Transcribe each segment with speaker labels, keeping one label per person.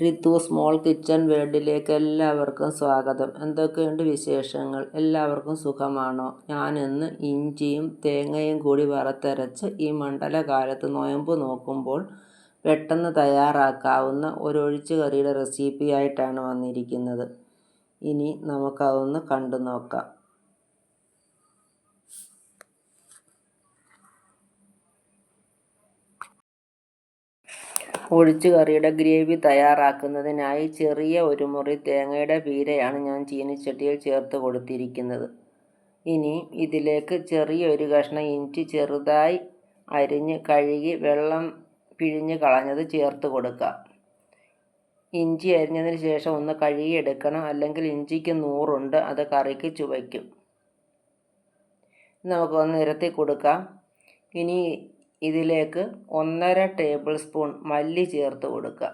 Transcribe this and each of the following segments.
Speaker 1: Ritu small kitchen വേൾഡിലേക്ക് എല്ലാവർക്കും സ്വാഗതം. എന്തൊക്കെയുണ്ട് വിശേഷങ്ങൾ? എല്ലാവർക്കും സുഖമാണോ? ഞാനിന്ന് ഇഞ്ചിയും തേങ്ങയും കൂടി വറുത്തരച്ച് ഈ മണ്ഡലകാലത്ത് നോയമ്പ് നോക്കുമ്പോൾ പെട്ടെന്ന് തയ്യാറാക്കാവുന്ന ഒരു ഒഴിച്ചുകറിയുടെ റെസിപ്പിയായിട്ടാണ് വന്നിരിക്കുന്നത്. ഇനി നമുക്കതൊന്ന് കണ്ടു നോക്കാം ഒഴിച്ചുകറിയുടെ ഗ്രേവി തയ്യാറാക്കുന്നതിനായി ചെറിയ ഒരു മുറി തേങ്ങയുടെ പീരയാണ് ഞാൻ ചീനിച്ചട്ടിയിൽ ചേർത്ത് കൊടുത്തിരിക്കുന്നത്. ഇനി ഇതിലേക്ക് ചെറിയ ഒരു കഷ്ണം ഇഞ്ചി ചെറുതായി അരിഞ്ഞ് കഴുകി വെള്ളം പിഴിഞ്ഞ് കളഞ്ഞത് ചേർത്ത് കൊടുക്കുക ഇഞ്ചി അരിഞ്ഞതിന് ശേഷം ഒന്ന് കഴുകിയെടുക്കണം. അല്ലെങ്കിൽ ഇഞ്ചിക്ക് നൂറുണ്ട്. അത് കറിക്ക് ചുവയ്ക്കും. നമുക്കൊന്ന് നിരത്തി കൊടുക്കാം. ഇനി ഇതിലേക്ക് ഒന്നര ടേബിൾ സ്പൂൺ മല്ലി ചേർത്ത് കൊടുക്കുക.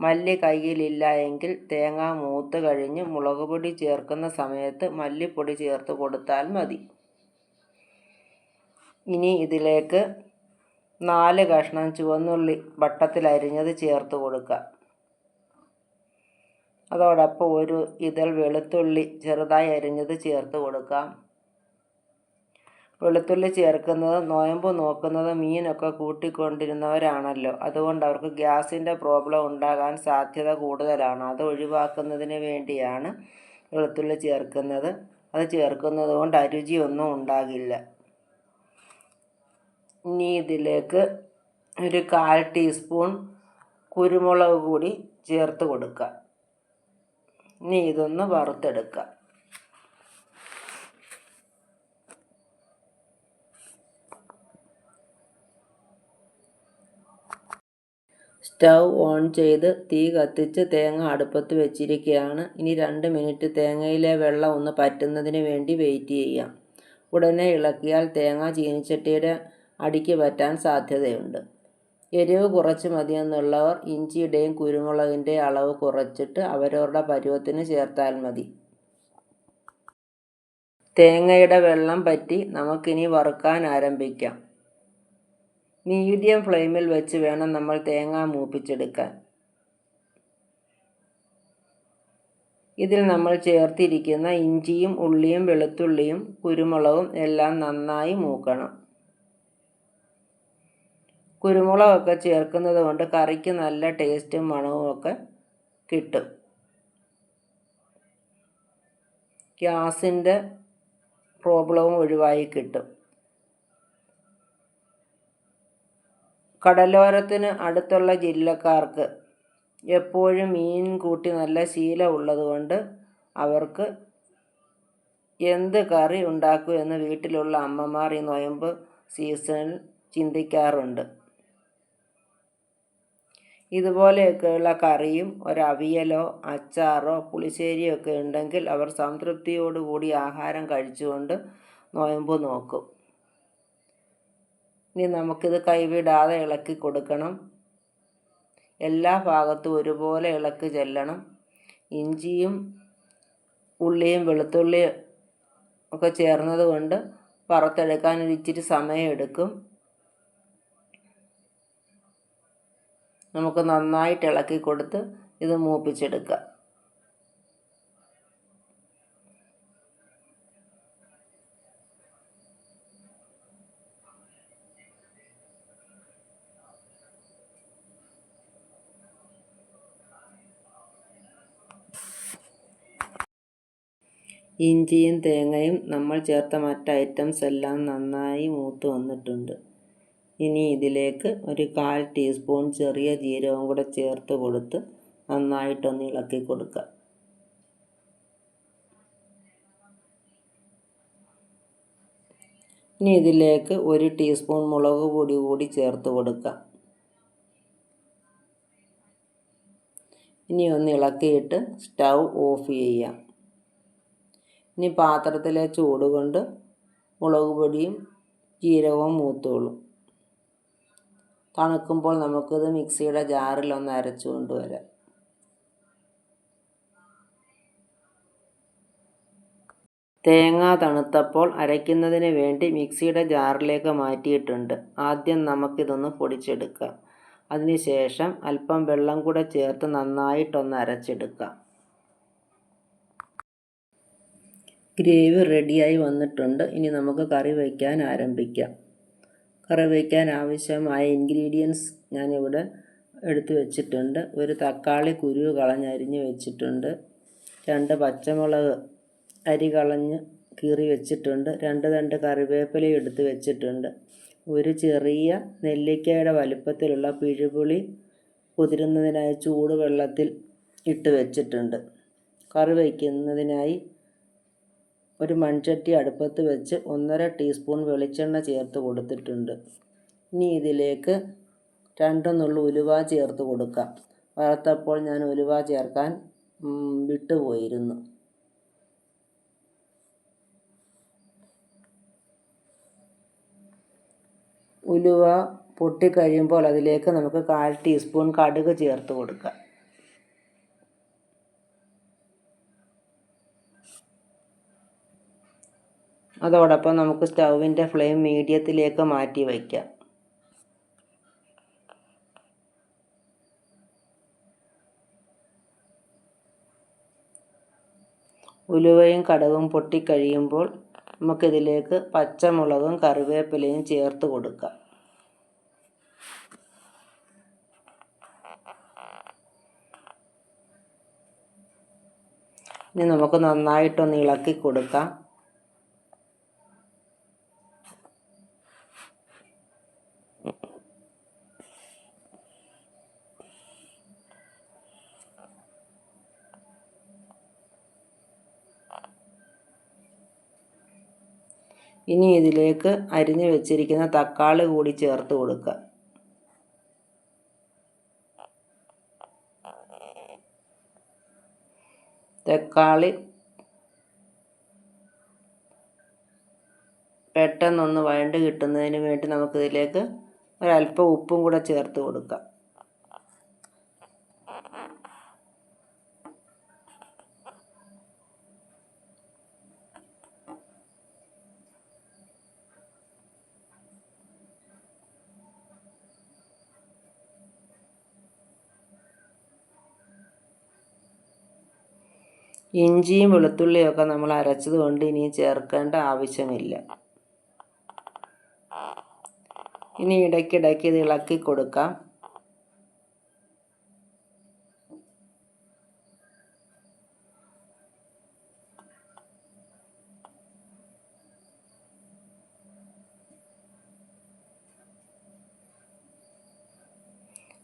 Speaker 1: മല്ലി കയ്യിലില്ല എങ്കിൽ തേങ്ങ മൂത്ത് കഴിഞ്ഞ് മുളക് പൊടി ചേർക്കുന്ന സമയത്ത് മല്ലിപ്പൊടി ചേർത്ത് കൊടുത്താൽ മതി. ഇനി ഇതിലേക്ക് നാല് കഷ്ണം ചുവന്നുള്ളി വട്ടത്തിലരിഞ്ഞത് ചേർത്ത് കൊടുക്കുക. അതോടൊപ്പം ഒരു ഇതൾ വെളുത്തുള്ളി ചെറുതായി അരിഞ്ഞത് ചേർത്ത് കൊടുക്കാം. വെളുത്തുള്ളി ചേർക്കുന്നത് നോയമ്പ് നോക്കുന്നത് മീനൊക്കെ കൂട്ടിക്കൊണ്ടിരുന്നവരാണല്ലോ. അതുകൊണ്ട് അവർക്ക് ഗ്യാസിന്റെ പ്രോബ്ലം ഉണ്ടാകാൻ സാധ്യത കൂടുതലാണ്. അത് ഒഴിവാക്കുന്നതിന് വേണ്ടിയാണ് വെളുത്തുള്ളി ചേർക്കുന്നത്. അത് ചേർക്കുന്നത് കൊണ്ട് അരുചിയൊന്നും ഉണ്ടാകില്ല. ഇനി ഇതിലേക്ക് ഒരു കാൽ ടീസ്പൂൺ കുരുമുളക് കൂടി ചേർത്ത് കൊടുക്കുക. ഇനി ഇതൊന്ന് വറുത്തെടുക്കുക. സ്റ്റൗ ഓൺ ചെയ്ത് തീ കത്തിച്ച് തേങ്ങ അടുപ്പത്ത് വെച്ചിരിക്കുകയാണ്. ഇനി രണ്ട് മിനിറ്റ് തേങ്ങയിലെ വെള്ളം ഒന്ന് പറ്റുന്നതിന് വേണ്ടി വെയിറ്റ് ചെയ്യാം. ഉടനെ ഇളക്കിയാൽ തേങ്ങ ചീനിച്ചട്ടിയുടെ അടിക്ക് പറ്റാൻ സാധ്യതയുണ്ട്. എരിവ് കുറച്ച് മതിയെന്നുള്ളവർ ഇഞ്ചിയുടെയും കുരുമുളകിന്റെ അളവ് കുറച്ചിട്ട് അവരവരുടെ പരുവത്തിന് ചേർത്താൽ മതി. തേങ്ങയുടെ വെള്ളം പറ്റി നമുക്കിനി വറുക്കാൻ ആരംഭിക്കാം. മീഡിയം ഫ്ലെയിമിൽ വെച്ച് വേണം നമ്മൾ തേങ്ങ മൂപ്പിച്ചെടുക്കാൻ. ഇതിൽ നമ്മൾ ചേർത്തിരിക്കുന്ന ഇഞ്ചിയും ഉള്ളിയും വെളുത്തുള്ളിയും കുരുമുളകും എല്ലാം നന്നായി മൂക്കണം. കുരുമുളകൊക്കെ ചേർക്കുന്നത് കൊണ്ട് കറിക്ക് നല്ല ടേസ്റ്റും മണവും ഒക്കെ കിട്ടും. ഗ്യാസിന്റെ പ്രോബ്ലവും ഒഴിവായി കിട്ടും. കടലോരത്തിന് അടുത്തുള്ള ജില്ലക്കാർക്ക് എപ്പോഴും മീൻ കൂട്ടി നല്ല ശീലമുള്ളതുകൊണ്ട് അവർക്ക് എന്ത് കറി ഉണ്ടാക്കും എന്ന് വീട്ടിലുള്ള അമ്മമാർ ഈ നൊയമ്പ് സീസണിൽ ചിന്തിക്കാറുണ്ട്. ഇതുപോലെയൊക്കെയുള്ള കറിയും ഒരവിയലോ അച്ചാറോ പുളിശ്ശേരിയോ ഒക്കെ ഉണ്ടെങ്കിൽ അവർ സംതൃപ്തിയോടുകൂടി ആഹാരം കഴിച്ചുകൊണ്ട് നോയമ്പ് നോക്കും. ഇനി നമുക്കിത് കൈവിടാതെ ഇളക്കി കൊടുക്കണം. എല്ലാ ഭാഗത്തും ഒരുപോലെ ഇളക്കി ചെല്ലണം. ഇഞ്ചിയും ഉള്ളിയും വെളുത്തുള്ളിയും ഒക്കെ ചേർന്നത് കൊണ്ട് വറുത്തെടുക്കാൻ ഒരു ഇച്ചിരി സമയമെടുക്കും. നമുക്ക് നന്നായിട്ട് ഇളക്കി കൊടുത്ത് ഇത് മൂപ്പിച്ചെടുക്കാം. ഇഞ്ചിയും തേങ്ങയും നമ്മൾ ചേർത്ത മറ്റ് ഐറ്റംസ് എല്ലാം നന്നായി മൂത്ത് വന്നിട്ടുണ്ട്. ഇനി ഇതിലേക്ക് ഒരു കാൽ ടീസ്പൂൺ ചെറിയ ജീരകം കൂടെ ചേർത്ത് കൊടുത്ത് നന്നായിട്ടൊന്ന് ഇളക്കി കൊടുക്കുക. ഇനി ഇതിലേക്ക് ഒരു ടീസ്പൂൺ മുളക് പൊടി കൂടി ചേർത്ത് കൊടുക്കുക. ഇനി ഒന്ന് ഇളക്കിയിട്ട് സ്റ്റൗ ഓഫ് ചെയ്യാം ഇനി പാത്രത്തിലെ ചൂട് കൊണ്ട് മുളക് പൊടിയും ജീരകവും മൂത്തോളും. തണുക്കുമ്പോൾ നമുക്കിത് മിക്സിയുടെ ജാറിലൊന്ന് അരച്ചു കൊണ്ടുവരാം. തേങ്ങ തണുത്തപ്പോൾ അരയ്ക്കുന്നതിന് വേണ്ടി മിക്സിയുടെ ജാറിലേക്ക് മാറ്റിയിട്ടുണ്ട്. ആദ്യം നമുക്കിതൊന്ന് പൊടിച്ചെടുക്കാം. അതിനുശേഷം അല്പം വെള്ളം കൂടെ ചേർത്ത് നന്നായിട്ടൊന്ന് അരച്ചെടുക്കാം. ഗ്രേവി റെഡിയായി വന്നിട്ടുണ്ട്. ഇനി നമുക്ക് കറി വയ്ക്കാൻ ആരംഭിക്കാം. കറി വയ്ക്കാൻ ആവശ്യമായ ഇൻഗ്രീഡിയൻസ് ഞാനിവിടെ എടുത്തു വെച്ചിട്ടുണ്ട്. ഒരു തക്കാളി കുരു കളഞ്ഞരിഞ്ഞ് വെച്ചിട്ടുണ്ട്. രണ്ട് പച്ചമുളക് അരി കളഞ്ഞ് കീറി വെച്ചിട്ടുണ്ട്. രണ്ട് രണ്ട് കറിവേപ്പില എടുത്ത് വെച്ചിട്ടുണ്ട്. ഒരു ചെറിയ നെല്ലിക്കയുടെ വലുപ്പത്തിലുള്ള പിഴുപുളി കുതിരുന്നതിനായി ചൂടുവെള്ളത്തിൽ ഇട്ട് വെച്ചിട്ടുണ്ട്. കറി വയ്ക്കുന്നതിനായി ഒരു മൺചട്ടി അടുപ്പത്ത് വെച്ച് ഒന്നര ടീസ്പൂൺ വെളിച്ചെണ്ണ ചേർത്ത് കൊടുത്തിട്ടുണ്ട്. ഇനി ഇതിലേക്ക് രണ്ട് ഉലുവ ചേർത്ത് കൊടുക്കാം. വറുത്തപ്പോൾ ഞാൻ ഉലുവ ചേർക്കാൻ വിട്ടുപോയിരുന്നു. ഉലുവ പൊട്ടിക്കഴിയുമ്പോൾ അതിലേക്ക് നമുക്ക് കാൽ ടീസ്പൂൺ കടുക് ചേർത്ത് കൊടുക്കാം. അതോടൊപ്പം നമുക്ക് സ്റ്റൗവിന്റെ ഫ്ലെയിം മീഡിയത്തിലേക്ക് മാറ്റി വയ്ക്കാം. ഉലുവയും കടവും പൊട്ടിക്കഴിയുമ്പോൾ നമുക്കിതിലേക്ക് പച്ചമുളകും കറിവേപ്പിലയും ചേർത്ത് കൊടുക്കാം. ഇനി നമുക്ക് നന്നായിട്ടൊന്ന് ഇളക്കി കൊടുക്കാം. ഇനി ഇതിലേക്ക് അരിഞ്ഞു വെച്ചിരിക്കുന്ന തക്കാളി കൂടി ചേർത്ത് കൊടുക്കുക. തക്കാളി പെട്ടെന്നൊന്ന് വഴണ്ട് കിട്ടുന്നതിന് വേണ്ടി നമുക്കിതിലേക്ക് ഒരല്പം ഉപ്പും കൂടെ ചേർത്ത് കൊടുക്കാം. ഇഞ്ചിയും വെളുത്തുള്ളിയും ഒക്കെ നമ്മൾ അരച്ചത് കൊണ്ട് ഇനി ചേർക്കേണ്ട ആവശ്യമില്ല. ഇനി ഇടയ്ക്കിടയ്ക്ക് ഇത് ഇളക്കി കൊടുക്കാം.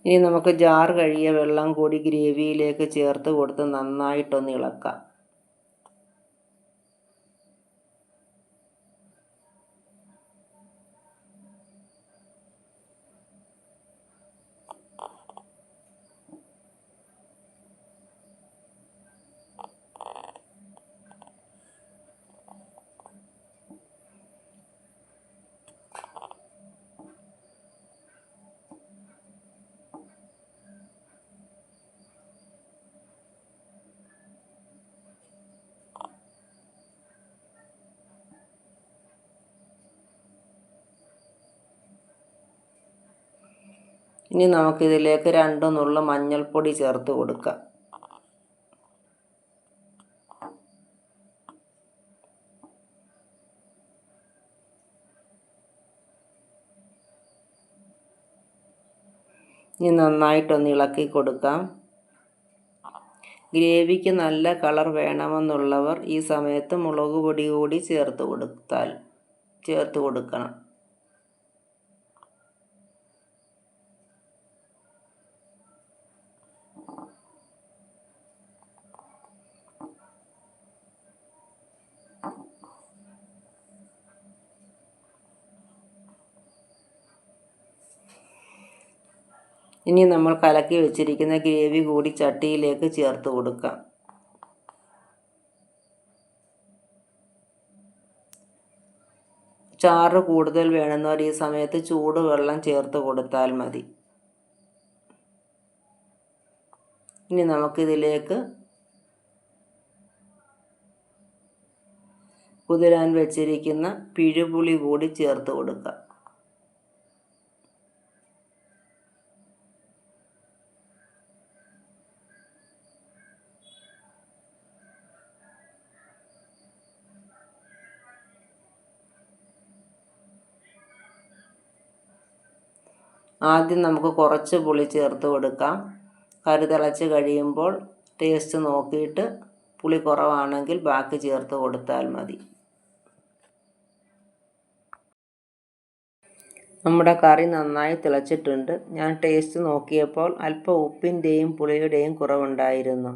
Speaker 1: ഇനി നമുക്ക് ജാർ കഴിയ വെള്ളം കൂടി ഗ്രേവിയിലേക്ക് ചേർത്ത് കൊടുത്ത് നന്നായിട്ടൊന്ന് ഇളക്കാം. ഇനി നമുക്കിതിലേക്ക് രണ്ട് നുള്ള മഞ്ഞൾപ്പൊടി ചേർത്ത് കൊടുക്കാം. ഇനി നന്നായിട്ടൊന്ന് ഇളക്കി കൊടുക്കാം. ഗ്രേവിക്ക് നല്ല കളർ വേണമെന്നുള്ളവർ ഈ സമയത്ത് മുളക് പൊടി കൂടി ചേർത്ത് കൊടുത്താൽ ചേർത്ത് കൊടുക്കണം. ഇനി നമ്മൾ കലക്കി വെച്ചിരിക്കുന്ന ഗ്രേവി കൂടി ചട്ടിയിലേക്ക് ചേർത്ത് കൊടുക്കാം. ചാറ് കൂടുതൽ വേണമെന്നവർ ഈ സമയത്ത് ചൂടുവെള്ളം ചേർത്ത് കൊടുത്താൽ മതി. ഇനി നമുക്കിതിലേക്ക് കുതിരാൻ വെച്ചിരിക്കുന്ന പിഴുപുളി കൂടി ചേർത്ത് കൊടുക്കാം. ആദ്യം നമുക്ക് കുറച്ച് പുളി ചേർത്ത് കൊടുക്കാം. കറി തിളച്ച് കഴിയുമ്പോൾ ടേസ്റ്റ് നോക്കിയിട്ട് പുളി കുറവാണെങ്കിൽ ബാക്കി ചേർത്ത് കൊടുത്താൽ മതി. നമ്മുടെ കറി നന്നായി തിളച്ചിട്ടുണ്ട്. ഞാൻ ടേസ്റ്റ് നോക്കിയപ്പോൾ അല്പം ഉപ്പിന്റെയും പുളിയുടെയും കുറവുണ്ടായിരുന്നു.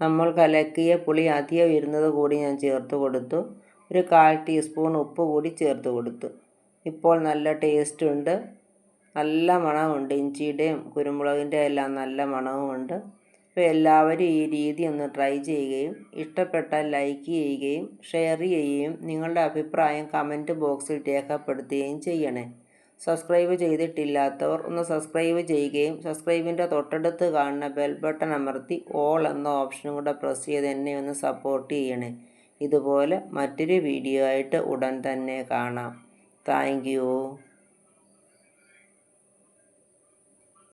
Speaker 1: നമ്മൾ കലക്കിയ പുളി അധികം ഇരുന്നത് കൂടി ഞാൻ ചേർത്ത് കൊടുത്തു. ഒരു കാൽ ടീസ്പൂൺ ഉപ്പ് കൂടി ചേർത്ത് കൊടുത്തു. ഇപ്പോൾ നല്ല ടേസ്റ്റ് ഉണ്ട്. നല്ല മണമുണ്ട് ഇഞ്ചിയുടെയും കുരുമുളകിന്റെ എല്ലാം നല്ല മണവുമുണ്ട്. അപ്പോൾ എല്ലാവരും ഈ രീതി ഒന്ന് ട്രൈ ചെയ്യുകയും ഇഷ്ടപ്പെട്ടാൽ ലൈക്ക് ചെയ്യുകയും ഷെയർ ചെയ്യുകയും നിങ്ങളുടെ അഭിപ്രായം കമന്റ് ബോക്സിൽ രേഖപ്പെടുത്തുകയും ചെയ്യണേ. സബ്സ്ക്രൈബ് ചെയ്തിട്ടില്ലാത്തവർ ഒന്ന് സബ്സ്ക്രൈബ് ചെയ്യുകയും സബ്സ്ക്രൈബിന്റെ തൊട്ടടുത്ത് കാണുന്ന ബെൽ ബട്ടൺ അമർത്തി ഓൾ എന്ന ഓപ്ഷനും കൂടെ പ്രസ് ചെയ്ത് എന്നെ ഒന്ന് സപ്പോർട്ട് ചെയ്യണേ. ഇതുപോലെ മറ്റൊരു വീഡിയോ ആയിട്ട് ഉടൻ തന്നെ കാണാം. താങ്ക്